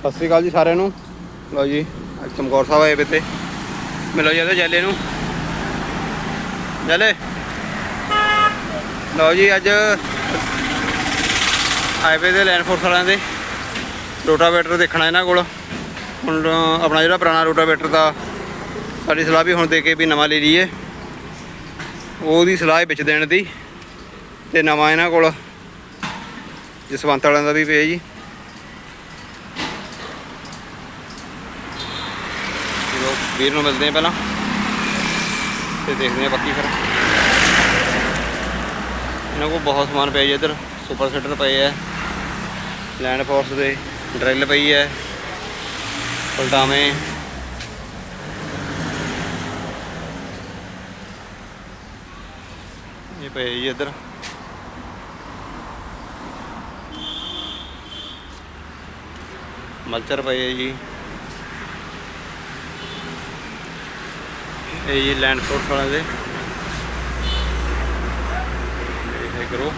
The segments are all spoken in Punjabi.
ਸਤਿ ਸ੍ਰੀ ਅਕਾਲ ਜੀ ਸਾਰਿਆਂ ਨੂੰ। ਲਓ ਜੀ, ਅੱਜ ਚਮਕੌਰ ਸਾਹਿਬ ਆਏ ਵੇ ਤੇ ਮਿਲੋ ਜੀ ਇਹਦੇ ਜੈਲੇ ਨੂੰ। ਜੈਲੇ। ਲਓ ਜੀ, ਅੱਜ ਹਾਈਵੇ ਦੇ ਲੈਂਡ ਫੋਰਸ ਵਾਲਿਆਂ ਦੇ ਰੋਟਾਵੇਟਰ ਦੇਖਣਾ ਇਹਨਾਂ ਕੋਲ। ਹੁਣ ਆਪਣਾ ਜਿਹੜਾ ਪੁਰਾਣਾ ਰੋਟਾਵੇਟਰ ਦਾ ਸਾਡੀ ਸਲਾਹ ਵੀ ਹੁਣ ਦੇ ਕੇ ਵੀ ਨਵਾਂ ਲੈ ਲਈਏ। ਉਹਦੀ ਸਲਾਹ ਵਿੱਚ ਦੇਣ ਦੀ। ਤੇ ਨਵਾਂ ਇਹਨਾਂ ਕੋਲ। ਜਸਵੰਤ ਵਾਲਿਆਂ ਦਾ ਵੀ ਪਿਆ ਜੀ ਚਲੋ ਵੀਰ ਨੂੰ ਮਿਲਦੇ ਆ ਪਹਿਲਾਂ ਤੇ ਦੇਖਦੇ ਆ ਬਾਕੀ ਫਿਰ। ਇਹਨਾਂ ਕੋਲ ਬਹੁਤ ਸਮਾਨ ਪਿਆ ਜੀ ਇੱਧਰ ਸੁਪਰ ਸੀਟਰ ਪਏ ਆ। ਲੈਂਡ ਫੋਰਸ ਦੇ ਡਰਿਲ ਪਈ ਹੈ ਪਲਟਾਵੇਂ ਇਹ ਪਏ ਜੀ ਇੱਧਰ। ਮਲਚਰ ਪਏ ਹੈ ਜੀ। ਇਹ ਜੀ ਲੈਂਡ ਫੋਰਸ ਵਾਲਿਆਂ ਦੇ। ਇਹ ਕਰੋ।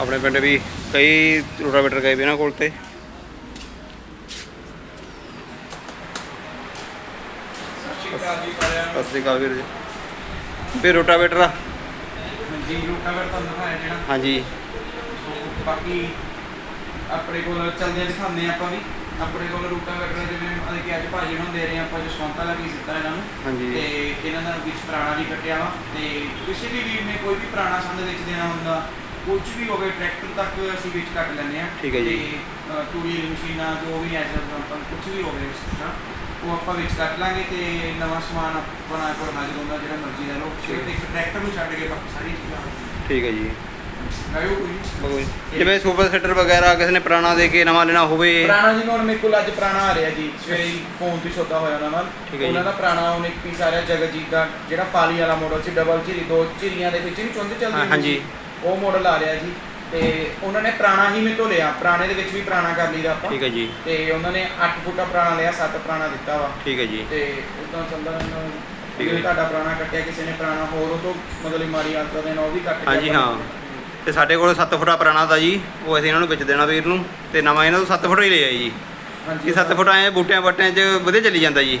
ਆਪਣੇ ਪਿੰਡ ਵੀ ਕਈ ਰੋਟਾਵੇਟਰ ਗਏ ਵੀ ਇਹਨਾਂ ਕੋਲ ਤੇ। ਸਤਿ ਸ੍ਰੀ ਅਕਾਲ ਵੀਰ ਜੀ। ਵੀ ਰੋਟਾਵੇਟਰ ਆ। ਹਾਂਜੀ ਰੂਟਾਵੇਟਰ ਤੁਹਾਨੂੰ ਦਿਖਾਇਆ ਜਿਹੜਾ। ਹਾਂਜੀ। ਬਾਕੀ ਆਪਣੇ ਕੋਲ ਚੱਲਦੇ ਦਿਖਾਉਂਦੇ ਆਪਾਂ ਵੀ। ਆਪਣੇ ਕੋਲ ਰੂਟਾਵੇਟਰ ਜਿਵੇਂ ਅਸੀਂ ਕਿ ਅੱਜ ਭਾਜੀ ਨੂੰ ਦੇ ਰਹੇ ਹਾਂ ਆਪਾਂ ਜਸਵੰਤ ਵਾਲਾ ਵੀ ਦਿੱਤਾ ਇਹਨਾਂ ਨੂੰ ਹਾਂਜੀ। ਤੇ ਇਹਨਾਂ ਦਾ ਵਿੱਚ ਪੁਰਾਣਾ ਵੀ ਕੱਟਿਆ ਵਾ ਤੇ ਕਿਸੇ ਵੀ ਵੀਰ ਨੇ ਕੋਈ ਵੀ ਪੁਰਾਣਾ ਸੰਦ ਵਿੱਚ ਦੇਣਾ ਹੁੰਦਾ ਕੁਝ ਵੀ ਹੋਵੇ ਟਰੈਕਟਰ ਤੱਕ ਅਸੀਂ ਵਿੱਚ ਕੱਟ ਲੈਂਦੇ ਆ ਠੀਕ ਹੈ ਜੀ। ਤੇ ਤੂੜੀ ਮਸ਼ੀਨਾਂ ਜੋ ਵੀ ਐਜ ਆਪਾਂ ਕੁਝ ਵੀ ਹੋਵੇ ਇਸ ਤਰ੍ਹਾਂ ਉਹ ਆਪਾਂ ਵਿੱਚ ਕੱਟ ਲਾਂਗੇ ਤੇ ਨਵਾਂ ਸਮਾਨ ਆਪਣਾ ਕੋਲ ਹਾਜ਼ਰ ਹੁੰਦਾ ਜਿਹੜਾ ਮਰਜ਼ੀ ਲੈ ਲਓ ਸਿਰਫ ਇੱਕ ਟਰੈਕਟਰ ਨੂੰ ਛੱਡ ਕੇ ਬਾਕੀ ਸਾਰੀ ਚੀਜ਼ਾਂ ਠੀਕ ਹੈ ਜੀ ਬਗੋਈ ਜਿਵੇਂ ਸੁਪਰ ਸੀਟਰ ਵਗੈਰਾ ਕਿਸੇ ਨੇ ਪੁਰਾਣਾ ਦੇ ਕੇ ਨਵਾਂ ਲੈਣਾ ਹੋਵੇ ਪੁਰਾਣਾ ਜੀ ਹੁਣ ਮੇਰੇ ਕੋਲ ਅੱਜ ਪੁਰਾਣਾ ਆ ਰਿਹਾ ਜੀ ਸਵੇਰੇ ਹੀ ਫੋਨ ਤੇ ਸੌਦਾ ਹੋਇਆ ਉਹਨਾਂ ਨਾਲ ਠੀਕ ਹੈ ਜੀ। ਉਹਨਾਂ ਦਾ ਪੁਰਾਣਾ ਹੁਣ ਇੱਕ ਪੀਸ ਆ ਰਿਹਾ ਜਗਜੀਤ ਦਾ ਜਿਹੜਾ ਪਾਲੀ ਵਾਲਾ ਮਾਡਲ ਸੀ ਡਬਲ ਝਿਰੀ ਦੋ ਝਿਰੀਆਂ ਦੇ ਵਿੱਚ ਨਹੀਂ ਚੁੰਦ ਚੱਲਦੀ ਹਾਂ, ਹੁੰਦੀ ਹਾਂਜੀ। ਸੀ। ਉਹ ਮਾਡਲ ਆ ਰਿਹਾ ਜੀ ਤੇ ਉਹਨਾਂ ਨੇ ਪੁਰਾਣਾ ਹੀ ਮੇਰੇ ਤੋਂ ਲਿਆ ਪੁਰਾਣੇ ਦੇ ਵਿੱਚ ਵੀ ਪੁਰਾਣਾ ਕਰ ਲਈਦਾ ਆਪਾਂ ਠੀਕ ਹੈ ਜੀ ਤੇ ਉਹਨਾਂ ਨੇ 8 ਫੁੱਟਾ ਪੁਰਾਣਾ ਲਿਆ 7 ਪੁਰਾਣਾ ਦਿੱਤਾ ਵਾ ਠੀਕ ਹੈ ਜੀ ਤੇ ਉਦਾਂ ਚੱਲਦਾ ਰਹਿੰਦਾ ਠੀਕ ਹੈ ਜੇ ਜੀ। ਤੁਹਾਡਾ ਪੁਰਾਣਾ ਕੱਟਿਆ ਕਿਸੇ ਨੇ ਪੁਰਾਣਾ ਹੋਰ ਉਹ ਤੋਂ ਮਤਲਬ ਮਾਰੀ ਆਦਤ ਦੇਣਾ ਉਹ ਵੀ ਕੱਟ ਕੇ ਹਾਂਜੀ, ਆਪਾਂ ਹਾਂ। ਤੇ ਸਾਡੇ ਕੋਲ 7 ਫੁੱਟਾ ਪੁਰਾਣਾ ਦਾ ਜੀ ਉਹ ਅਸੀਂ ਇਹਨਾਂ ਨੂੰ ਵਿੱਚ ਦੇਣਾ ਵੀਰ ਨੂੰ ਤੇ ਨਵਾਂ ਇਹਨਾਂ ਤੋਂ 7 ਫੁੱਟ ਹੀ ਲਿਆ ਜੀ। ਹਾਂਜੀ ਕਿ 7 ਫੁੱਟ ਆਏ ਬੂਟਿਆਂ ਬੱਟਿਆਂ 'ਚ ਵਧੀਆ ਚੱਲੀ ਜਾਂਦਾ ਜੀ।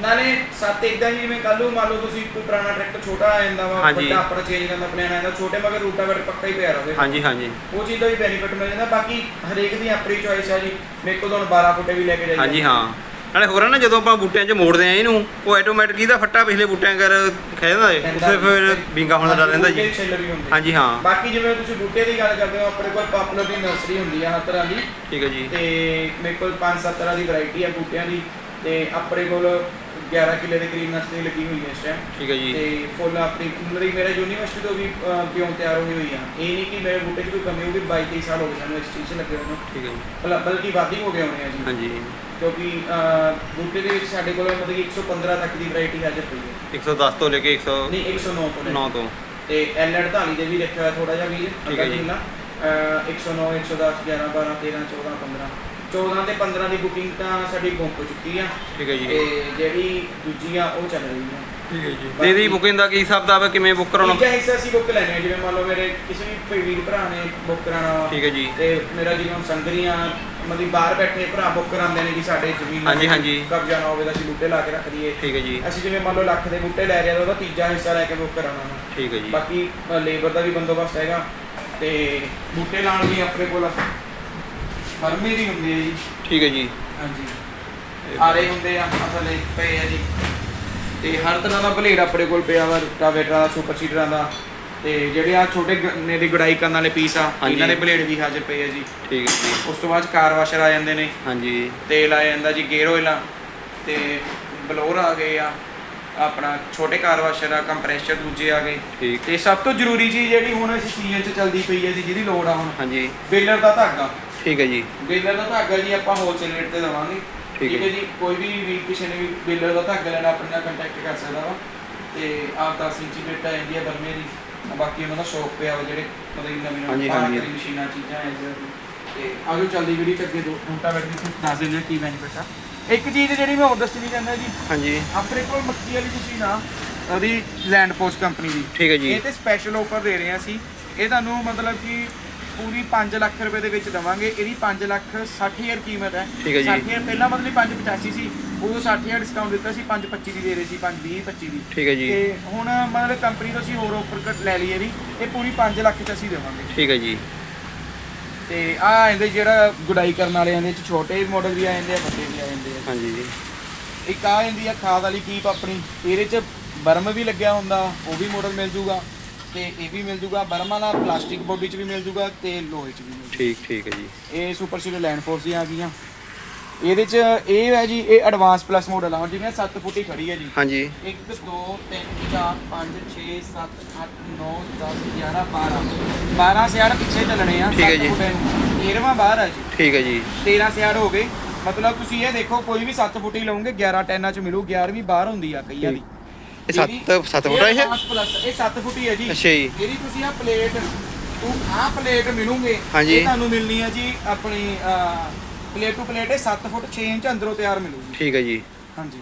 ਨਾਲੇ ਸੱਤ ਇਦਾਂ ਹੀ ਜਿਵੇਂ ਕੱਲੂ ਮੰਨ ਲਓ ਤੁਸੀਂ ਕੋਈ ਪੁਰਾਣਾ ਟਰੈਕਟਰ ਛੋਟਾ ਆ ਜਾਂਦਾ ਵਾ। ਵੱਡਾ ਆਪਣਾ ਚੇਂਜ ਕਰਨ ਦਾ ਪਲਾਨ ਛੋਟੇ ਮਗਰ ਰੂਟਾਵੇਟਰ ਪੱਕਾ ਹੀ ਪਿਆ ਰਹੇ। ਹਾਂਜੀ ਹਾਂਜੀ। ਉਹ ਚੀਜ਼ ਦਾ ਵੀ ਬੈਨੀਫਿਟ ਮਿਲ ਜਾਂਦਾ ਬਾਕੀ ਹਰੇਕ ਦੀ ਆਪਣੀ ਚੋਇਸ ਹੈ ਜੀ। ਮੇਰੇ ਕੋਲ ਤਾਂ ਹੁਣ 12 ਫੁੱਟੇ ਵੀ ਲੈ ਕੇ ਜਾਈਏ ਹਾਂਜੀ ਹਾਂ। ਨਾਲੇ ਹੋਰ ਆ ਨਾ ਜਦੋਂ ਆਪਾਂ ਬੂਟਿਆਂ 'ਚ ਮੋੜਦੇ ਆ ਇਹਨੂੰ ਉਹ ਆਟੋਮੈਟਿਕ ਇਹਦਾ ਫੱਟਾ ਪਿਛਲੇ ਬੂਟਿਆਂ ਕਰ ਖੈ ਜਾਂਦਾ ਏ ਉਸੇ ਫਿਰ ਵਿੰਗਾ ਹੋਣ ਦਾ ਡਰ ਰਹਿੰਦਾ ਜੀ। ਹਾਂਜੀ ਹਾਂ। ਬਾਕੀ ਜਿਵੇਂ ਤੁਸੀਂ ਬੂਟੇ ਦੀ ਗੱਲ ਕਰਦੇ ਹੋ ਆਪਣੇ ਕੋਲ ਪਾਪੂਲਰ ਦੀ ਨਰਸਰੀ ਹੁੰਦੀ ਆ ਹਰ ਤਰ੍ਹਾਂ ਦੀ। ਠੀਕ ਹੈ ਜੀ। ਤੇ ਮੇਰੇ ਕੋਲ 5-7 ਤਰ੍ਹਾਂ ਦੀ ਵੈਰਾਈਟੀ ਆ ਬੂਟਿਆਂ ਦੀ। ਤੇ ਆਪਣੇ ਕੋਲ 11 ਕਿੱਲੇ ਦੇ ਕਰੀਬ ਨਰਸਰੀ ਲੱਗੀ ਹੋਈ ਹੈ ਇਸ ਟਾਈਮ ਠੀਕ ਹੈ ਜੀ। ਤੇ ਫੁੱਲ ਆਪਣੀ ਮੇਰੀ ਮੇਰੇ ਯੂਨੀਵਰਸਿਟੀ ਤੋਂ ਵੀ ਪਿਓਨ ਤਿਆਰ ਹੋਈ ਹੋਈ ਆ। ਇਹ ਨਹੀਂ ਕਿ ਮੇਰੇ ਬੂਟੇ 'ਚ ਕੋਈ ਕਮੀ ਹੋਊਗੀ 22 23 ਸਾਲ ਹੋ ਗਏ ਸਾਨੂੰ ਇਸ ਚੀਜ਼ 'ਚ ਲੱਗੇ ਨੂੰ। ਠੀਕ ਹੈ ਜੀ। ਬਲ- ਬਲਕਿ ਵੱਧ ਹੋ ਗਏ ਹੋਣੇ ਆ ਜੀ। ਹਾਂਜੀ। ਕਿਉਂਕਿ ਬੂਟੇ ਦੇ ਵਿੱਚ ਸਾਡੇ ਕੋਲ ਮਤਲਬ ਕਿ 115 ਤੱਕ ਦੀ ਵੈਰਾਈਟੀ ਹਾਜ਼ਰ ਪਈ ਹੈ। 110 ਤੋਂ ਲੈ ਕੇ 109 ਨਹੀਂ 109 ਤੋਂ ਲੈ ਤੋਂ। ਤੇ ਐਲ 48 ਦੇ ਵੀ ਰੱਖਿਆ ਹੋਇਆ ਥੋੜਾ ਜਿਹਾ ਵੀਰ ਠੀਕ ਹੈ ਜੀ। ਅਗਲਾ 109 110 11 12 13 14 15 14 ਤੇ 15 ਦੀ ਬੁਕਿੰਗ ਤਾਂ ਸਾਡੀ ਬੁੱਕ ਹੋ ਚੁੱਕੀ ਆ। ਠੀਕ ਹੈ ਜੀ। ਤੇ ਜਿਹੜੀ ਦੂਜੀ ਆ ਉਹ ਚੱਲ ਰਹੀ ਆ। ਠੀਕ ਹੈ ਜੀ। ਇਹਦੀ ਬੁਕਿੰਗ ਦਾ ਕੀ ਹਿਸਾਬ ਦਾ ਕਿਵੇਂ ਬੁੱਕ ਕਰਾਉਣਾ? ਤੀਜਾ ਹਿੱਸਾ ਅਸੀਂ ਬੁੱਕ ਲੈਣੇ ਆ। ਜਿਵੇਂ ਮੰਨ ਲਓ ਮੇਰੇ ਕਿਸੇ ਵੀ ਵੀਰ ਭਰਾ ਨੇ ਬੁੱਕ ਕਰਾਉਣਾ ਵਾ। ਠੀਕ ਹੈ ਜੀ। ਤੇ ਮੇਰਾ ਜਿਵੇਂ ਸੰਗਰੀਆਂ ਮਤਲਬ ਬਾਹਰ ਬੈਠੇ ਭਰਾ ਬੁੱਕ ਕਰਾਉਂਦੇ ਨੇ ਕਿ ਸਾਡੇ ਜ਼ਮੀਨ ਹਾਂਜੀ, ਹਾਂਜੀ। ਕਬਜ਼ਾ ਨਾ ਹੋਵੇ ਤਾਂ ਅਸੀਂ ਬੂਟੇ ਲਾ ਕੇ ਰੱਖ ਦਈਏ। ਠੀਕ ਹੈ ਜੀ। ਅਸੀਂ ਜਿਵੇਂ ਮੰਨ ਲਓ ਲੱਖ ਦੇ ਬੂਟੇ ਲੈ ਰਹੇ ਆ ਤਾਂ ਉਹਦਾ ਤੀਜਾ ਹਿੱਸਾ ਲੈ ਕੇ ਬੁੱਕ ਕਰਾਉਣਾ ਵਾ। ਠੀਕ ਹੈ ਜੀ। ਬਾਕੀ ਲੇਬਰ ਦਾ ਵੀ ਬੰਦੋਬਸਤ ਹੈਗਾ ਤੇ ਬੂਟੇ ਲਾਉਣ ਲਈ ਆਪਣੇ ਕੋਲ ਫਰਮੇ ਵੀ ਹੁੰਦੇ ਆ ਜੀ। ਠੀਕ ਹੈ ਜੀ। ਹਾਂਜੀ। ਆਰੇ ਹੁੰਦੇ ਆ ਅਸਲ ਪਏ ਆ ਜੀ। ਤੇ ਹਰ ਤਰ੍ਹਾਂ ਦਾ ਬਲੇਡ ਆਪਣੇ ਕੋਲ ਪਿਆ ਵਾ ਰੂਟਾਵੇਟਰਾਂ ਦਾ ਸੁਪਰ ਸੀਡਰਾਂ ਦਾ। ਤੇ ਜਿਹੜੇ ਆ ਛੋਟੇ ਗੰਨੇ ਦੀ ਗੁਡਾਈ ਕਰਨ ਵਾਲੇ ਪੀਸ ਆ ਹਾਂਜੀ। ਇਹਨਾਂ ਦੇ ਬਲੇਡ ਵੀ ਹਾਜ਼ਰ ਪਏ ਆ ਜੀ। ਠੀਕ ਹੈ ਜੀ। ਉਸ ਤੋਂ ਬਾਅਦ ਕਾਰ ਵਾਸ਼ਰ ਆ ਜਾਂਦੇ ਨੇ। ਹਾਂਜੀ। ਤੇਲ ਆ ਜਾਂਦਾ ਜੀ ਗੇਅਰ ਆਇਲ ਆ ਤੇ ਬਲੋਰ ਆ ਗਏ ਆ ਆਪਣਾ ਛੋਟੇ ਕਾਰ ਵਾਸ਼ਰ ਆ ਕੰਪਰੈਸ਼ਰ ਦੂਜੇ ਆ ਗਏ। ਠੀਕ। ਤੇ ਸਭ ਤੋਂ ਜ਼ਰੂਰੀ ਚੀਜ਼ ਜਿਹੜੀ ਹੁਣ ਇਸ ਸੀਜ਼ਨ 'ਚ ਚੱਲਦੀ ਪਈ ਹੈ ਜੀ ਜਿਹਦੀ ਲੋੜ ਆ ਹੁਣ। ਹਾਂਜੀ। ਬੇਲਰ ਦਾ ਧਾਗਾ। ਠੀਕ ਹੈ ਜੀ। ਬੇਲਰ ਦਾ ਧਾਗਾ ਜੀ ਆਪਾਂ ਹੋਲਸੇਲ ਰੇਟ ਤੇ ਦਵਾਂਗੇ। ਠੀਕ ਹੈ। ਜੀ। ਕੋਈ ਵੀ ਵੀ ਕਿਸੇ ਨੇ ਵੀ ਬੇਲਰ ਦਾ ਧਾਗਾ ਲੈਣਾ ਆਪਣੇ ਨਾਲ ਕੰਟੈਕਟ ਕਰ ਸਕਦਾ ਵਾ। ਤੇ ਆਪ 10 ਇੰਚੀ ਪਲੇਟ ਆ ਜਾਂਦੀ ਹੈ ਬਰਮੇ ਦੀ। ਬਾਕੀ ਉਹਨਾਂ ਦਾ ਸ਼ੌਕ ਪਿਆ ਵਾ ਜਿਹੜੇ ਮਤਲਬ ਕਿ ਨਵੀਂ ਹਾਂਜੀ, ਨਵੀਂ ਹਾਂਜੀ। ਮਸ਼ੀਨਾਂ ਚੀਜ਼ਾਂ ਐ ਤੇ ਆਜੋ ਚੱਲਦੀ ਵੀਡੀਓ ਚ ਅੱਗੇ ਦੋ ਘੰਟਾ ਬੈਠ ਕੇ ਦੱਸ ਦਿੰਦੇ ਹਾਂ ਕੀ ਬੈਨੀਫਿਟ ਆ। ਇੱਕ ਚੀਜ਼ ਜਿਹੜੀ ਮੈਂ ਹੋਰ ਦੱਸਣੀ ਚਾਹੁੰਦਾ ਜੀ ਹਾਂਜੀ। ਆਪਣੇ ਕੋਲ ਮੱਕੀ ਵਾਲੀ ਮਸ਼ੀਨ ਆ ਉਹਦੀ ਲੈਂਡ ਫੋਰਸ ਕੰਪਨੀ ਦੀ। ਠੀਕ ਹੈ ਜੀ। ਇਹ ਤੇ ਸਪੈਸ਼ਲ ਆਫਰ ਦੇ ਰਹੇ ਹਾਂ ਅਸੀਂ। ਇਹ ਤੁਹਾਨੂੰ ਮਤਲਬ ਕਿ ਪੂਰੀ 5 ਲੱਖ ਰੁਪਏ ਦੇ ਵਿੱਚ ਦਵਾਂਗੇ। ਇਹਦੀ 5 ਲੱਖ 60000 ਕੀਮਤ ਹੈ। ਠੀਕ ਹੈ ਜੀ। 60000 ਪਹਿਲਾਂ ਮਤਲਬ 585 ਸੀ। ਉਦੋਂ 60000 ਡਿਸਕਾਊਂਟ ਦਿੱਤਾ ਸੀ 525 ਦੀ ਦੇ ਰਹੇ ਸੀ 520 25 ਦੀ। ਠੀਕ ਹੈ ਜੀ। ਤੇ ਹੁਣ ਮਤਲਬ ਕੰਪਨੀ ਤੋਂ ਅਸੀਂ ਹੋਰ ਆਫਰ ਕੱਟ ਲੈ ਲਈ ਇਹਦੀ ਇਹ ਪੂਰੀ 5 ਲੱਖ ਚ ਅਸੀਂ ਦੇਵਾਂਗੇ। ਠੀਕ ਹੈ ਜੀ। ਤੇ ਆ ਇਹਦੇ ਜਿਹੜਾ ਗੁਡਾਈ ਕਰਨ ਵਾਲੇ ਆਂਦੇ ਚ ਛੋਟੇ ਮਾਡਲ ਵੀ ਆ ਜਾਂਦੇ ਆ ਵੱਡੇ ਵੀ ਆ ਜਾਂਦੇ ਆ। ਹਾਂਜੀ ਜੀ। ਇੱਕ ਆ ਜਾਂਦੀ ਆ ਖਾਦ ਵਾਲੀ ਕੀਪ ਆਪਣੀ ਇਹਦੇ ਚ ਬਰਮ ਵੀ ਲੱਗਿਆ ਹੁੰਦਾ ਉਹ ਵੀ ਮਾਡਲ ਮਿਲ ਜੂਗਾ। ਤੇ ਇਹ ਵੀ ਮਿਲ ਜੂਗਾ ਬਰਮ ਵਾਲਾ ਪਲਾਸਟਿਕ ਬੋਡੀ ਚ ਵੀ ਮਿਲ ਜੂਗਾ ਤੇ ਲੋਹੇ ਚ ਵੀ ਮਿਲ ਜੂਗਾ। ਠੀਕ ਠੀਕ ਹੈ ਜੀ। ਇਹ ਸੁਪਰ ਸੀਡਰ ਲੈਂਡ ਫੋਰਸ ਦੀਆਂ ਆ ਗਈਆਂ। ਇਹਦੇ ਚ ਇਹ ਹੈ ਜੀ ਇਹ ਐਡਵਾਂਸ ਪਲੱਸ ਮਾਡਲ ਆ। ਹੁਣ ਜਿਵੇਂ 7 ਫੁੱਟੀ ਖੜੀ ਹੈ ਜੀ। ਹਾਂਜੀ। 1 2 3 4 5 6 7 8 9 10 11 12 12 ਸਿਆੜ ਪਿੱਛੇ ਚੱਲਣੇ ਆ ਠੀਕ ਹੈ ਜੀ। 13ਵਾਂ ਬਾਹਰ ਆ ਜੀ। ਠੀਕ ਹੈ ਜੀ। 13 ਸਿਆੜ ਹੋ ਗਏ। ਮਤਲਬ ਤੁਸੀਂ ਇਹ ਦੇਖੋ ਕੋਈ ਵੀ 7 ਫੁੱਟੀ ਲਓਗੇ 11 ਟੈਨਾਂ ਚ ਮਿਲੂ 11ਵੀਂ ਬਾਹਰ ਹੁੰਦੀ ਆ ਕਈਆਂ ਦੀ। ਇਹ ਸੱਤ- ਸੱਤ ਫੁੱਟ ਆ ਇਹ? advance plus, ਇਹ 7 ਫੁੱਟੀ ਹੈ ਜੀ। ਅੱਛਾ ਜੀ। ਇਹਦੀ ਤੁਸੀਂ ਆ ਪਲੇਟ ਤੂੰ ਆ ਪਲੇਟ ਮਿਲੂਗੇ। ਇਹ ਤੁਹਾਨੂੰ ਮਿਲਣੀ ਹੈ ਜੀ ਆਪਣੀ ਪਲੇਟ ਟੂ ਪਲੇਟ ਇਹ 7 ਫੁੱਟ 6 ਇੰਚ ਅੰਦਰੋਂ ਤਿਆਰ ਮਿਲੂਗੀ ਠੀਕ ਹੈ ਜੀ। ਹਾਂਜੀ।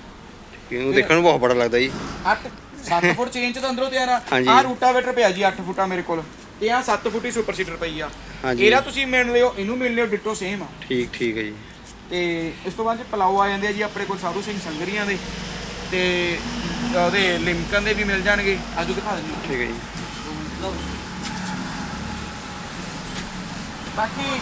ਇਹਨੂੰ ਦੇਖਣ ਨੂੰ ਬਹੁਤ ਬੜਾ ਲੱਗਦਾ ਜੀ। 8 7 ਫੁੱਟ 6 ਇੰਚ ਤੋਂ ਅੰਦਰੋਂ ਤਿਆਰ ਆ। ਆ ਰੂਟਾਵੇਟਰ ਪਿਆ ਜੀ 8 ਫੁੱਟਾ ਮੇਰੇ ਕੋਲ। ਤੇ ਆ 7 ਫੁੱਟੀ ਸੁਪਰ ਸੀਡਰ ਪਈ ਆ। ਇਹਦਾ ਤੁਸੀਂ ਮਿਲ ਲਿਓ ਇਹਨੂੰ ਮਿਲ ਲਿਓ ਡਿਟੋ ਸੇਮ ਆ। ਠੀਕ ਠੀਕ ਹੈ ਜੀ। ਤੇ ਇਸ ਤੋਂ ਬਾਅਦ ਚ ਪਲਾਓ ਆ ਜਾਂਦੇ ਆ ਜੀ ਆਪਣੇ ਕੋਲ ਸਾਧੂ ਸਿੰਘ ਸੰਗਰੀਆਂ ਦੇ। ਤੇ ਉਹਦੇ ਲਿਮਕਨ ਦੇ ਵੀ ਮਿਲ ਜਾਣਗੇ। ਆਜੋ ਦਿਖਾ ਦਿੰਦੀ ਠੀਕ ਹੈ ਜੀ। ਬਾਕੀ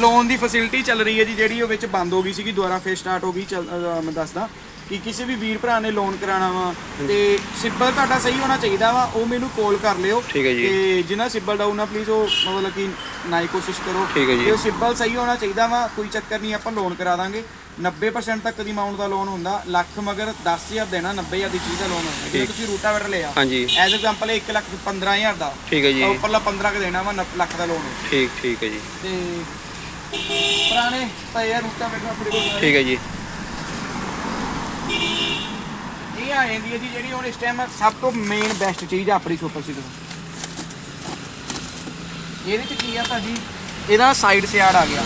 ਲੋਨ ਦੀ ਫੈਸਿਲਿਟੀ ਚੱਲ ਰਹੀ ਹੈ ਜੀ ਜਿਹੜੀ ਉਹ ਵਿੱਚ ਬੰਦ ਹੋ ਗਈ ਸੀਗੀ ਦੁਬਾਰਾ ਫੇਰ ਸਟਾਰਟ ਹੋ ਗਈ ਚੱਲ ਮੈਂ ਦੱਸਦਾ ਕਿ ਕਿਸੇ ਵੀ ਵੀਰ ਭਰਾ ਨੇ ਲੋਨ ਕਰਾਉਣਾ ਵਾ ਤੇ ਸਿਬਲ ਤੁਹਾਡਾ ਸਹੀ ਹੋਣਾ ਚਾਹੀਦਾ ਵਾ ਉਹ ਮੈਨੂੰ ਕਾਲ ਕਰ ਲਿਓ ਠੀਕ ਹੈ ਜੀ। ਤੇ ਜਿਨ੍ਹਾਂ ਸਿਬਲ ਡਾਊਨ ਆ ਪਲੀਜ਼ ਉਹ ਮਤਲਬ ਕਿ ਨਾ ਹੀ ਕੋਸ਼ਿਸ਼ ਕਰੋ ਠੀਕ ਹੈ ਜੀ। ਤੇ ਉਹ ਸਿਬਲ ਸਹੀ ਹੋਣਾ ਚਾਹੀਦਾ ਵਾ ਕੋਈ ਚੱਕਰ ਨਹੀਂ ਆਪਾਂ ਲੋਨ ਕਰਾ ਦਾਂਗੇ 90% ਤੱਕ ਦੀ ਅਮਾਉਂਟ ਦਾ ਲੋਨ ਹੁੰਦਾ ਲੱਖ ਮਗਰ 10000 ਦੇਣਾ 90000 ਦੀ ਚੀਜ਼ ਦਾ ਲੋਨ ਹੁੰਦਾ। ਜੇ। ਤੁਸੀਂ ਰੂਟਾਵੇਟਰ ਲਿਆ। ਹਾਂਜੀ। ਐਜ਼ ਐਗਜ਼ਾਮਪਲ 1 ਲੱਖ 15000 ਦਾ। ਠੀਕ ਹੈ ਜੀ। ਉੱਪਰਲਾ 15 ਕ ਦੇਣਾ ਵਾ ਨੱਬ- ਲੱਖ ਦਾ ਲੋਨ ਠੀਕ ਠੀਕ ਹੈ ਜੀ। ਤੇ ਪੁਰਾਣੇ ਪਏ ਰੂਟਾਵੇਟਰ ਆਪਣੇ ਕੋਲ ਠੀਕ ਹੈ ਜੀ। ਇਹ ਆ ਜਾਂਦੀ ਹੈ ਜੀ ਜਿਹੜੀ ਹੁਣ ਇਸ ਟਾਈਮ ਸਭ ਤੋਂ ਮੇਨ ਬੈਸਟ ਚੀਜ਼ ਆ ਆਪਣੀ ਸੁਪਰ ਸੀਡਰ ਇਹਦੇ ਚ ਕੀ ਆ ਭਾਜੀ? ਇਹਦਾ ਸਾਈਡ ਸਿਆੜ ਆ ਗਿਆ।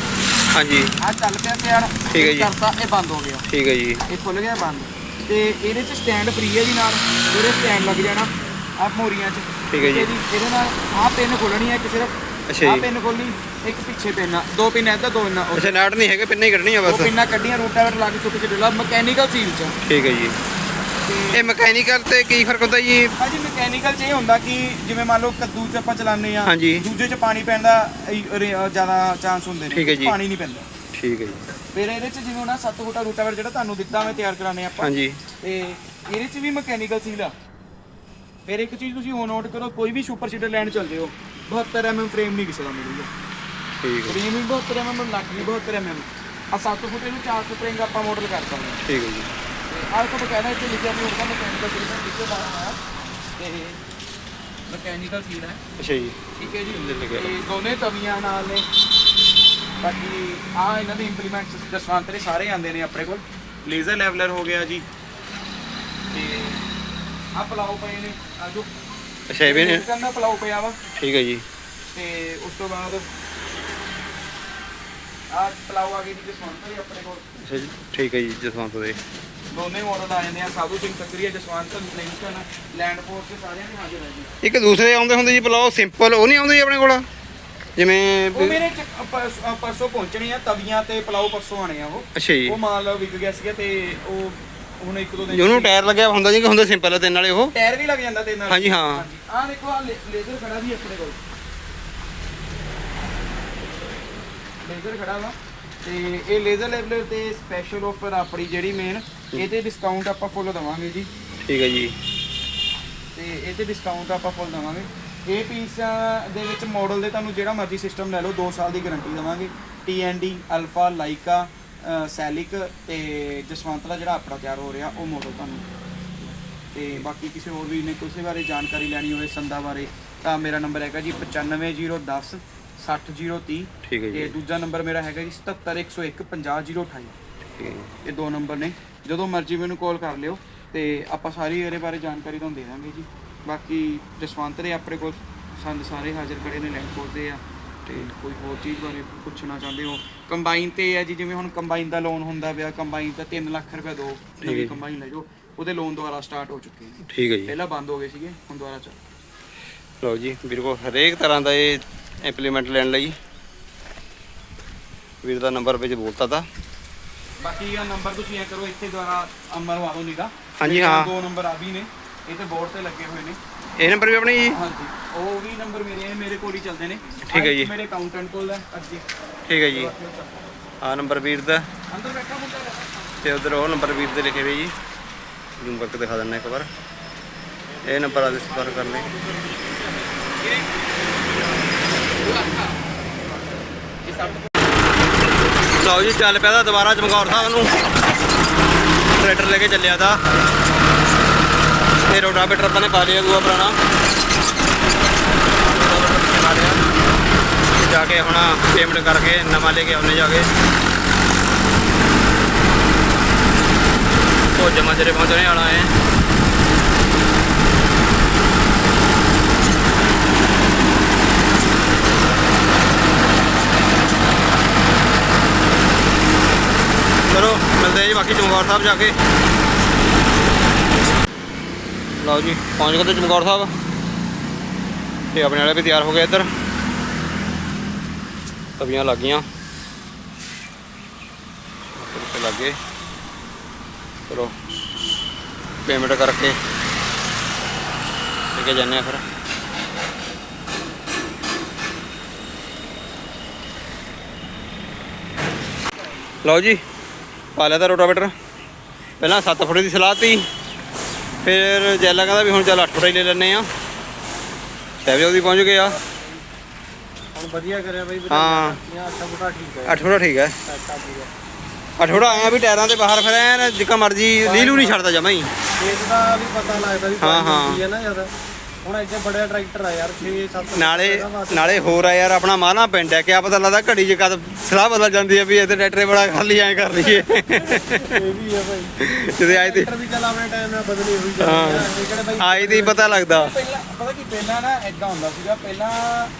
ਹਾਂਜੀ। ਆ ਚੱਲ ਪਿਆ ਸਿਆੜ ਠੀਕ ਹੈ ਜੀ। ਕਰਤਾ ਇਹ ਬੰਦ ਹੋ ਗਿਆ। ਠੀਕ ਹੈ ਜੀ। ਇਹ ਖੁੱਲ ਗਿਆ ਬੰਦ। ਤੇ ਇਹਦੇ ਚ ਸਟੈਂਡ ਫ੍ਰੀ ਹੈ ਜੀ ਨਾਲ। ਜਿਹੜੇ ਸਟੈਂਡ ਲੱਗ ਜਾਣਾ ਆ ਮੋਰੀਆਂ ਚ। ਠੀਕ ਹੈ ਜੀ। ਇਹਦੀ- ਇਹਦੇ ਨਾਲ ਆ ਪਿੰਨ ਖੋਲਣੀ ਹੈ ਕਿਸੇ ਅੱਛਾ ਆ ਜੀ। ਪਿੰਨ ਖੋਲੀ ਇੱਕ ਪਿੱਛੇ ਪਿੰਨ ਆ। ਦੋ ਪਿੰਨ ਇੱਧਰ ਦੋ ਇੰਨਾ ਅੱਛਾ ਨਾਟ ਨਹੀਂ ਹੈਗੇ ਪਿੰਨੇ ਹੀ ਕੱਢਣੀ ਆ ਉਹ ਬਸ। ਪਿੰਨਾਂ ਕੱਢੀਆਂ ਰੂਟਾਵੇਟਰ ਲਾ ਕੇ ਸੁੱਕ ਚ ਡਲਾ ਮਕੈਨੀਕਲ ਸੀਲ ਚ। ਠੀਕ ਹੈ ਜੀ। ਇਹ ਮਕੈਨੀਕਲ ਤੇ ਕੀ ਫ਼ਰਕ ਹੁੰਦਾ ਜੀ? ਭਾਜੀ ਮਕੈਨੀਕਲ 'ਚ ਇਹ ਹੁੰਦਾ ਕਿ ਜਿਵੇਂ ਮੰਨ ਲਓ ਕੱਦੂ 'ਚ ਆਪਾਂ ਚਲਾਉਂਦੇ ਆ ਹਾਂਜੀ। ਦੂਜੇ 'ਚ ਪਾਣੀ ਪੈਣ ਦਾ ਅ- ਰੇ- ਅ, ਜ਼ਿਆਦਾ ਚਾਂਸ ਹੁੰਦੇ ਨੇ ਠੀਕ ਹੈ ਜੀ। ਪਾਣੀ ਨਹੀਂ ਪੈਂਦਾ। ਠੀਕ ਹੈ ਜੀ। ਫਿਰ ਇਹਦੇ 'ਚ ਜਿਵੇਂ ਉਹਨਾਂ 7 ਫੁੱਟਾ ਰੂਟਾਵੇਟਰ ਜਿਹੜਾ ਤੁਹਾਨੂੰ ਦਿੱਤਾ ਮੈਂ ਤਿਆਰ ਕਰਾਣੇ ਆਪਾਂ। ਹਾਂਜੀ। ਤੇ ਇਹਦੇ 'ਚ ਵੀ ਮਕੈਨੀਕਲ ਸੀਲ ਆ। ਫਿਰ ਇੱਕ ਚੀਜ਼ ਤੁਸੀਂ ਹੁਣ ਨੋਟ ਕਰੋ ਕੋਈ ਵੀ ਸੁਪਰ ਸੀਡਰ ਲੈਣ ਚੱਲਦੇ ਹੋ 72 ਐਮਐਮ ਫਰੇਮ ਨਹੀਂ ਕਿਸੇ ਦਾ ਮਿਲੂਗਾ। ਠੀਕ ਹੈ। ਫਰੇਮ ਵੀ 72 ਐਮਐਮ ਲੱਕ ਵੀ 72 ਐਮਐਮ ਆ 7 ਫੁੱਟੇ ਨੂੰ 4 ਸਪਰਿੰਗ ਆਪਾਂ ਮਾਡਲ ਕਰ ਸਕਦੇ ਹਾਂ। ਠੀਕ ਹੈ ਜੀ। ਆਹ ਤੋਂ ਕਹਿਣਾ ਇੱਥੇ ਲਿਖਿਆ ਵੀ ਹੁੰਦਾ ਮਕੈਨੀਕਲ ਸੀਲ ਲਿਖਿਆ ਦਾ ਹੋਇਆ ਤੇ ਮਕੈਨੀਕਲ ਸੀਲ ਹੈ। ਅੱਛਾ ਜੀ। ਠੀਕ ਹੈ ਜੀ। ਤੇ ਦੋਨੇ ਤਵੀਆਂ ਨਾਲ ਨੇ। ਬਾਕੀ ਆ ਇਹਨਾਂ ਦੇ ਇੰਪਲੀਮੈਂਟਸ ਦਸਵੰਤ ਦੇ ਸਾਰੇ ਆਉਂਦੇ ਨੇ ਆਪਣੇ ਕੋਲ। ਲੇਜ਼ਰ ਲੈਵਲਰ ਹੋ ਗਿਆ ਜੀ। ਤੇ ਆ ਪਲਾਓ ਪਏ ਨੇ। ਆ ਜੋ ਅੱਛਾ ਇਹ ਵੀ ਨੇ। ਕਰਨਾ ਪਲਾਓ ਪਿਆ ਵਾ। ਠੀਕ ਹੈ ਜੀ। ਤੇ ਉਸ ਤੋਂ ਬਾਅਦ ਆ ਪਲਾਓ ਆ ਗਈ ਜੀ ਦਸਵੰਤ ਦੇ ਆਪਣੇ ਕੋਲ। ਅੱਛਾ ਜੀ। ਠੀਕ ਹੈ ਜੀ ਜਸਵੰਤ ਦੇ। ਦੋਨੇ ਮਾਡਲ ਆ ਜਾਂਦੇ ਆ Sadhu Singh Sakria Jaswant Lincoln Land Force ਦੇ ਸਾਰਿਆਂ ਦੇ ਹਾਜ਼ਰ ਹੈ ਜੀ। ਇੱਕ ਦੂਸਰੇ ਆਉਂਦੇ ਹੁੰਦੇ ਜੀ ਪਲਾਓ ਸਿੰਪਲ ਉਹ ਨਹੀਂ ਆਉਂਦੇ ਜੀ ਆਪਣੇ ਕੋਲ? ਜਿਵੇਂ ਉਹ ਮੇਰੇ ਚ ਪਰਸ- ਅ, ਪਰਸੋਂ ਪਹੁੰਚਣੇ ਆ ਤਵੀਆਂ ਤੇ ਪਲਾਓ ਪਰਸੋਂ ਆਣੇ ਆ ਉਹ। ਅੱਛਾ ਜੀ। ਉਹ ਮਾਲ ਵਿਕ ਗਿਆ ਸੀਗਾ ਤੇ ਉਹ ਹੁਣ ਇੱਕ ਦੋ ਦਿਨ ਜੀ, ਉਹਨੂੰ ਟਾਇਰ ਲੱਗਿਆ ਹੁੰਦਾ ਜੀ ਕਿ ਹੁੰਦਾ ਸਿੰਪਲ ਤਿੰਨ ਵਾਲੇ ਉਹ? ਟਾਇਰ ਵੀ ਲੱਗ ਜਾਂਦਾ ਤੇ ਨਾਲ ਹਾਂਜੀ, ਹਾਂ। ਆਹ ਦੇਖੋ ਆ ਲੇਜ਼ਰ ਖੜਾ ਵੀ ਆਪਣੇ ਕੋਲ। ਲੇਜ਼ਰ ਖੜਾ ਵਾ। ਤੇ ਇਹ ਲੇਜ਼ਰ ਲੈਵਲਰ ਤੇ ਸਪੈਸ਼ਲ ਆਫਰ ਆਪਣੀ ਜਿਹੜੀ ਮੇਨ ਇਹ ਤੇ ਡਿਸਕਾਊਂਟ ਆਪਾਂ ਫੁੱਲ ਦਵਾਂਗੇ ਜੀ। ਠੀਕ ਹੈ ਜੀ। ਤੇ ਇਹ ਤੇ ਡਿਸਕਾਊਂਟ ਆਪਾਂ ਫੁੱਲ ਦਵਾਂਗੇ। ਇਹ ਪੀਸ ਦੇ ਵਿੱਚ ਮਾਡਲ ਦੇ ਤੁਹਾਨੂੰ ਜਿਹੜਾ ਮਰਜ਼ੀ ਸਿਸਟਮ ਲੈ ਲਓ 2 ਸਾਲ ਦੀ ਗਾਰੰਟੀ ਦਵਾਂਗੇ। TND ਅਲਫਾ ਲਾਈਕਾ ਸੈਲਿਕ ਤੇ ਜਸਵੰਤ ਦਾ ਜਿਹੜਾ ਆਪਣਾ ਤਿਆਰ ਹੋ ਰਿਹਾ ਉਹ ਮਾਡਲ ਤੁਹਾਨੂੰ। ਤੇ ਬਾਕੀ ਕਿਸੇ ਹੋਰ ਵੀ ਨੇ ਕਿਸੇ ਬਾਰੇ ਜਾਣਕਾਰੀ ਲੈਣੀ ਹੋਵੇ ਸੰਦਾ ਬਾਰੇ ਤਾਂ ਮੇਰਾ ਨੰਬਰ ਹੈਗਾ ਜੀ 95010 60030 ਠੀਕ ਹੈ ਤੇ ਜੀ ਦੂਜਾ ਨੰਬਰ ਮੇਰਾ ਹੈਗਾ ਜੀ 77101 50028 ਜੀ। ਇਹ ਦੋ ਨੰਬਰ ਨੇ। ਜਦੋਂ ਮਰਜ਼ੀ ਮੈਨੂੰ ਕਾਲ ਕਰ ਲਿਓ ਤੇ ਆਪਾਂ ਸਾਰੀ ਇਹਦੇ ਬਾਰੇ ਜਾਣਕਾਰੀ ਤੁਹਾਨੂੰ ਦੇ ਦਾਂਗੇ ਜੀ। ਬਾਕੀ ਜਸਵੰਤ ਦੇ ਆਪਣੇ ਕੋਲ ਸੰਦ ਸਾਰੇ ਹਾਜ਼ਰ ਖੜੇ ਨੇ ਕੋਲ ਦੇ ਆ। ਤੇ ਕੋਈ ਹੋਰ ਚੀਜ਼ ਬਾਰੇ ਪੁੱਛਣਾ ਚਾਹੁੰਦੇ ਹੋ? ਕੰਬਾਈਨ ਤੇ ਆ ਜੀ ਜਿਵੇਂ ਹੁਣ ਕੰਬਾਈਨ ਦਾ ਲੋਨ ਹੁੰਦਾ ਪਿਆ ਕੰਬਾਈਨ ਦਾ 3 ਲੱਖ ਰੁਪਏ ਦੋ ਹੈ ਨਵੀਂ। ਕੰਬਾਈਨ ਲੈ ਜਾਓ। ਉਹਦੇ ਲੋਨ ਦੁਬਾਰਾ ਸਟਾਰਟ ਹੋ ਚੁੱਕੇ ਨੇ। ਠੀਕ ਹੈ ਜੀ। ਪਹਿਲਾਂ ਬੰਦ ਹੋ ਗਏ ਸੀਗੇ ਹੁਣ ਦੁਬਾਰਾ ਚੱਲ। ਲਓ ਜੀ ਬਿਲਕੁਲ ਹਰੇਕ ਤਰ੍ਹਾਂ ਦਾ ਇਹ ਇੰਪਲੀਮੈਂਟ ਲੈਣ ਲਈ। ਵੀਰ ਦਾ ਨੰਬਰ ਵਿੱਚ ਬੋਲਤਾ ਤਾ। ਬਾਕੀ ਆ ਨੰਬਰ ਤੁਸੀਂ ਐ ਕਰੋ ਇੱਥੇ ਦੁਆਰਾ ਮਰਵਾ ਦਿਓ ਨੀਗਾ ਹਾਂਜੀ, ਹਾਂ। ਦੋ ਨੰਬਰ ਆ ਵੀ ਨੇ ਇਹ ਤੇ ਬੋਰਡ ਤੇ ਲੱਗੇ ਹੋਏ ਨੇ। ਇਹ ਨੰਬਰ ਵੀ ਆਪਣੀ ਜੀ? ਹਾਂਜੀ ਉਹ ਵੀ ਨੰਬਰ ਮੇਰੇ ਇਹ ਮੇਰੇ ਕੋਲ ਹੀ ਚੱਲਦੇ ਨੇ। ਠੀਕ ਹੈ ਜੀ। ਮੇਰੇ ਅਕਾਊਂਟੈਂਟ ਕੋਲ ਹੈ ਅੱਗੇ। ਠੀਕ ਹੈ ਜੀ। ਆ ਨੰਬਰ ਵੀਰ ਦਾ। ਅੰਦਰ ਬੈਠਾ ਮੁੰਡਾ। ਤੇ ਉਧਰ ਉਹ ਨੰਬਰ ਵੀਰ ਦੇ ਲਿਖੇ ਹੋਏ ਜੀ। ਜ਼ੂਮ ਕਰਕੇ ਦਿਖਾ ਦਿੰਦਾ ਇੱਕ ਵਾਰ। ਇਹ ਨੰਬਰ ਆ ਦੇ ਸੰਪਰਕ ਕਰ ਲਈ ਲਓ ਜੀ, ਚੱਲ ਪਿਆ ਦਾ ਦੁਬਾਰਾ ਚਮਕੌਰ ਸਾਹਿਬ ਨੂੰ। ਟਰੈਕਟਰ ਲੈ ਕੇ ਚੱਲਿਆ ਦਾ ਤੇ ਰੋਟਾਵੇਟਰ ਆਪਾਂ ਨੇ ਪਾ ਲਿਆ ਦੂਆ ਪੁਰਾਣਾ। ਜਾ ਕੇ ਹੁਣ ਪੇਮੈਂਟ ਕਰਕੇ ਨਵਾਂ ਲੈ ਕੇ ਆਉਣੇ ਜਾ ਕੇ। ਭੋਜ ਮੰਜਰੇ ਪਹੁੰਚਣੇ ਵਾਲਾ ਹੈ। ਚਲੋ ਮਿਲਦੇ ਆ ਜੀ ਬਾਕੀ ਚਮਕੌਰ ਸਾਹਿਬ ਜਾ ਕੇ। ਲਓ ਜੀ, ਪਹੁੰਚ ਗਏ ਤੇ ਚਮਕੌਰ ਸਾਹਿਬ। ਤੇ ਆਪਣੇ ਵਾਲੇ ਵੀ ਤਿਆਰ ਹੋ ਗਏ ਇੱਧਰ। ਤਵੀਆਂ ਲੱਗ ਗਈਆਂ। ਉੱਤੇ ਲੱਗ। ਗਏ ਚਲੋ ਪੇਮੈਂਟ ਕਰਕੇ। ਲੈ ਕੇ ਜਾਂਦੇ ਆ ਫਿਰ। ਲਓ ਜੀ। ਪਾ ਲਿਆ ਤਾਂ ਰੋਟਾਵੇਟਰ। ਪਹਿਲਾਂ 7 ਫੁੱਟ ਦੀ ਸਲਾਹ ਤੀ। ਫਿਰ ਜੈਲਾ ਕਹਿੰਦਾ ਵੀ ਹੁਣ ਚੱਲ 8 ਫੁੱਟ ਹੀ ਲੈ ਲੈਨੇ ਆ ਸਹਿਬ ਉਹਦੀ ਪਹੁੰਚ ਗਏ ਆ। ਹੁਣ ਵਧੀਆ ਕਰਿਆ ਬਾਈ ਹਾਂ। 8 ਫੁੱਟਾ ਠੀਕ ਹੈ। 8 ਫੁੱਟ ਠੀਕ ਹੈ। ਟਾਟਾ ਪੂਰਾ ਆ ਥੋੜਾ ਆਇਆ ਵੀ ਟਾਇਰਾਂ ਦੇ ਬਾਹਰ ਫਿਰ ਐਨ ਜਿੱਕਾ ਮਰਜ਼ੀ ਲੀਲੂ ਨਹੀਂ ਛੱਡਦਾ ਜਮਾ ਹੀ। ਵੀ ਪਤਾ ਲੱਗਦਾ ਵੀ ਹਾਂ, ਹਾਂ। ਹੈ ਨਾ ਜਦ ਹੁਣ ਇੱਥੇ ਬੜੇ ਟਰੈਕਟਰ ਆ ਯਾਰ 6 7 ਨਾਲੇ ਨਾਲੇ ਹੋਰ ਆ ਯਾਰ ਆਪਣਾ ਮਾਨਾ ਪਿੰਡ ਹੈ ਕਿਆ ਪਤਾ ਲੱਗਦਾ ਘੜੀ ਚ ਕਦ ਸਲਾਹ ਬਦਲ ਜਾਂਦੀ ਹੈ ਵੀ ਇੱਥੇ ਟਰੈਕਟਰ ਬੜਾ ਲਈ ਐਂ ਕਰ ਲਈਏ। ਇਹ ਵੀ ਹੈ ਬਾਈ ਜਿਹਦੇ ਤੇ ਟਰੈਕਟਰ ਵੀ ਚੱਲ ਆਪਣੇ ਟਾਈਮ ਨਾਲ ਬਦਲੀ ਹੋਈ। ਜਾਂਦੀ ਹੈ। ਤੇ ਹੀ ਪਤਾ ਲੱਗਦਾ। ਪਹਿਲਾਂ ਪਤਾ ਕੀ ਪਹਿਲਾਂ ਨਾ ਐਦਾਂ ਹੁੰਦਾ ਸੀਗਾ ਪਹਿਲਾਂ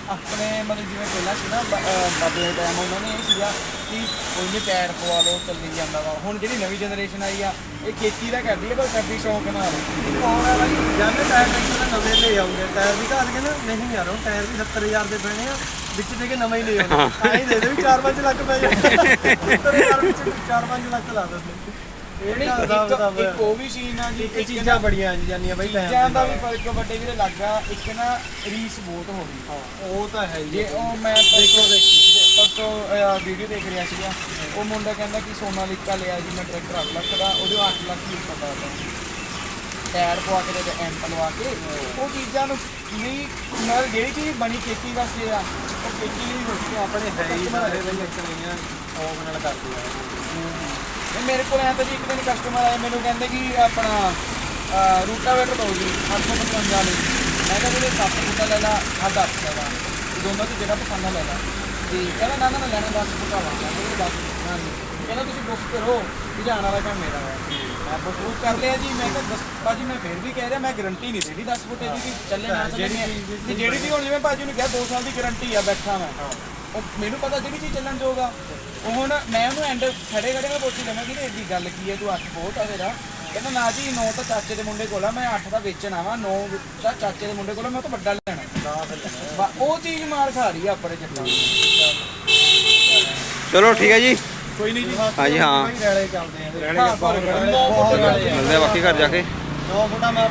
ਆਪਣੇ ਮਤਲਬ ਜਿਵੇਂ ਪਹਿਲਾਂ ਸੀ ਨਾ ਬਾਬੇ ਦੇ ਟਾਈਮ ਉਹਨਾਂ ਨੇ ਇਹ ਸੀਗਾ ਕਿ ਕੋਈ ਵੀ ਟਾਇਰ ਪਵਾ ਲਓ ਚੱਲੀ ਜਾਂਦਾ ਵਾ। ਹੁਣ ਜਿਹੜੀ ਨਵੀਂ ਜਨਰੇਸ਼ਨ ਆਈ ਆ ਇਹ ਖੇਤੀ ਦਾ ਕਰਦੀ ਹੈ ਪਰ ਕਰਦੀ ਸ਼ੌਂਕ ਨਾਲ। ਕੌਣ ਹੈ ਬਾਈ? ਜਾਂਦੇ ਟਾਇਰ ਟਰੈਕਟਰ ਨਵੇਂ ਲੈ ਆਉਂਗੇ ਟਾਇਰ ਵੀ ਘਾਲ ਕੇ ਨਾ ਨਹੀਂ ਯਾਰ ਉਹ ਟਾਇਰ ਵੀ 70000 ਦੇ ਪੈਣੇ ਆ ਵਿੱਚ ਦੇ ਕੇ ਨਵਾਂ ਹੀ ਲੈ ਆਉਂਗੇ ਆਏ ਦੇ ਦੇ ਵੀ 4-5 ਲੱਖ ਪੈ ਜਾਏ 70000 ਵਿੱਚ 4-5 ਲੱਖ ਲਾ ਇੱਕ ਇੱਕ ਉਹ ਵੀ ਸੀਨ ਆ ਜੀ ਇੱਕ ਚੀਜ਼ਾਂ ਬੜੀਆਂ ਆ ਜਾਂਦੀਆਂ ਬਾਈ ਚੀਜ਼ਾਂ ਦਾ ਵੀ ਫ਼ਰਕ ਵੱਡੇ ਵੀਰੇ ਲੱਗਾ ਇੱਕ ਨਾ ਰੀਸ ਬਹੁਤ ਹੋ ਗਈ। ਉਹ ਤਾਂ ਹੈ ਜੇ ਉਹ ਮੈਂ ਦੇਖੋ ਦੇਖੀ। ਪਰਸੋਂ ਵੀਡੀਓ ਦੇਖ ਰਿਹਾ ਸੀਗਾ। ਉਹ ਮੁੰਡਾ ਕਹਿੰਦਾ ਕਿ ਸੋਨਾਲੀਕਾ ਲਿਆ ਜੀ ਮੈਂ ਟਰੈਕਟਰ 8 ਲੱਖ ਦਾ ਉਹਦੇ 8 ਲੱਖ ਹੀ ਪਤਾ ਹੈ ਟਾਇਰ ਪਵਾ ਕੇ ਤੇ ਐਂਪ ਲਵਾ ਕੇ ਉਹ ਚੀਜ਼ਾਂ ਨੂੰ ਨਹੀਂ ਨਾਲ ਜਿਹੜੀ ਚੀਜ਼ ਬਣੀ ਖੇਤੀ ਵਾਸਤੇ ਆ ਉਹ ਖੇਤੀ ਲਈ ਵਸਤੂ ਆਪਣੇ ਹੈ ਹੀ ਸਾਰੇ ਬਈ ਕਈਆਂ ਸ਼ੌਕ ਨਾਲ ਕਰਦੇ ਆ। ਇਹ ਮੇਰੇ ਕੋਲ ਆਇਆ ਤਾਂ ਜੀ ਇੱਕ ਦਿਨ ਕਸਟਮਰ ਆਏ ਮੈਨੂੰ ਕਹਿੰਦੇ ਕਿ ਆਪਣਾ ਰੂਟਾਵੇਟਰ ਦੋ ਜੀ 855 ਵਾਲੀ। ਮੈਂ ਕਿਹਾ ਵੀਰੇ 7 ਫੁੱਟਾ ਲੈ ਲਾ ਆ 10 ਲੈ ਲਾ ਇਹ ਦੋਨਾਂ ਤੋਂ ਜਿਹੜਾ ਪਸੰਦ ਆ ਲੈ ਲਾ। ਤੇ ਕਹਿੰਦਾ ਨਾ ਨਾ ਮੈਂ ਲੈਣਾ 10 ਫੁੱਟਾ ਵਾ ਮੈਂ 10 ਨਾ ਨਹੀਂ ਕਹਿੰਦਾ ਤੁਸੀਂ ਬੁੱਕ ਕਰੋ ਜਾਣ ਵਾਲਾ ਕੰਮ ਮੇਰਾ ਵਾ ਮੈਂ ਬੁੱਕ ਕਰ ਲਿਆ ਜੀ ਮੈਂ ਕਿਹਾ ਦਸ ਭਾਜੀ ਮੈਂ ਫਿਰ ਵੀ ਕਹਿ ਰਿਹਾ ਮੈਂ ਗਾਰੰਟੀ ਨਹੀਂ ਦੇਣੀ 10 ਫੁੱਟੇ ਦੀ ਕਿ ਚੱਲੇ ਨਾ ਚੱਲੇ ਤੇ ਜਿਹੜੀ ਵੀ ਹੁਣ ਜਿਵੇਂ ਭਾਜੀ ਨੂੰ ਕਿਹਾ 2 ਸਾਲ ਦੀ ਗਾਰੰਟੀ ਆ ਬੈਠਾ ਮੈਂ। ਉਹ ਮੈਨੂੰ ਪਤਾ ਜਿਹੜੀ ਚੀਜ਼ ਚੱਲਣ ਜੋਗਾ। ਉਹ ਹੁਣ ਮੈਂ ਉਹਨੂੰ ਐਂਡ ਖੜੇ ਖੜੇ ਮੈਂ ਪੁੱਛੀ ਲਵਾਂ ਕਿ ਇਹਦੀ ਗੱਲ ਕੀ ਹੈ ਤੂੰ 8 ਬਹੁਤ ਆ ਤੇਰਾ। ਕਹਿੰਦਾ ਨਾ ਜੀ 9 ਤਾਂ ਚਾਚੇ ਦੇ ਮੁੰਡੇ ਕੋਲ ਆ ਮੈਂ 8 ਦਾ ਵੇਚਣ ਆਵਾਂ 9 ਤਾਂ ਚਾਚੇ ਦੇ ਮੁੰਡੇ ਕੋਲ ਆ, ਮੈਂ ਉਹ ਤੋਂ ਵੱਡਾ ਲੈਣਾ। ਬਾ- ਉਹ ਚੀਜ਼ ਮਾਰ ਖਾ ਰਹੀ ਆ ਆਪਣੇ ਜੱਟਾਂ ਨੂੰ। ਚਲੋ ਠੀਕ ਹੈ ਜੀ। ਕੋਈ ਨਹੀਂ ਜੀ। ਹਾਂਜੀ ਹਾਂ। ਰੈਲੇ ਚੱਲਦੇ ਆ। ਰੈਲੇ ਬਹੁਤ ਮਿਲਦੇ ਆ ਬਾਕੀ ਘਰ ਜਾ ਕੇ। 9 ਫੁੱਟਾ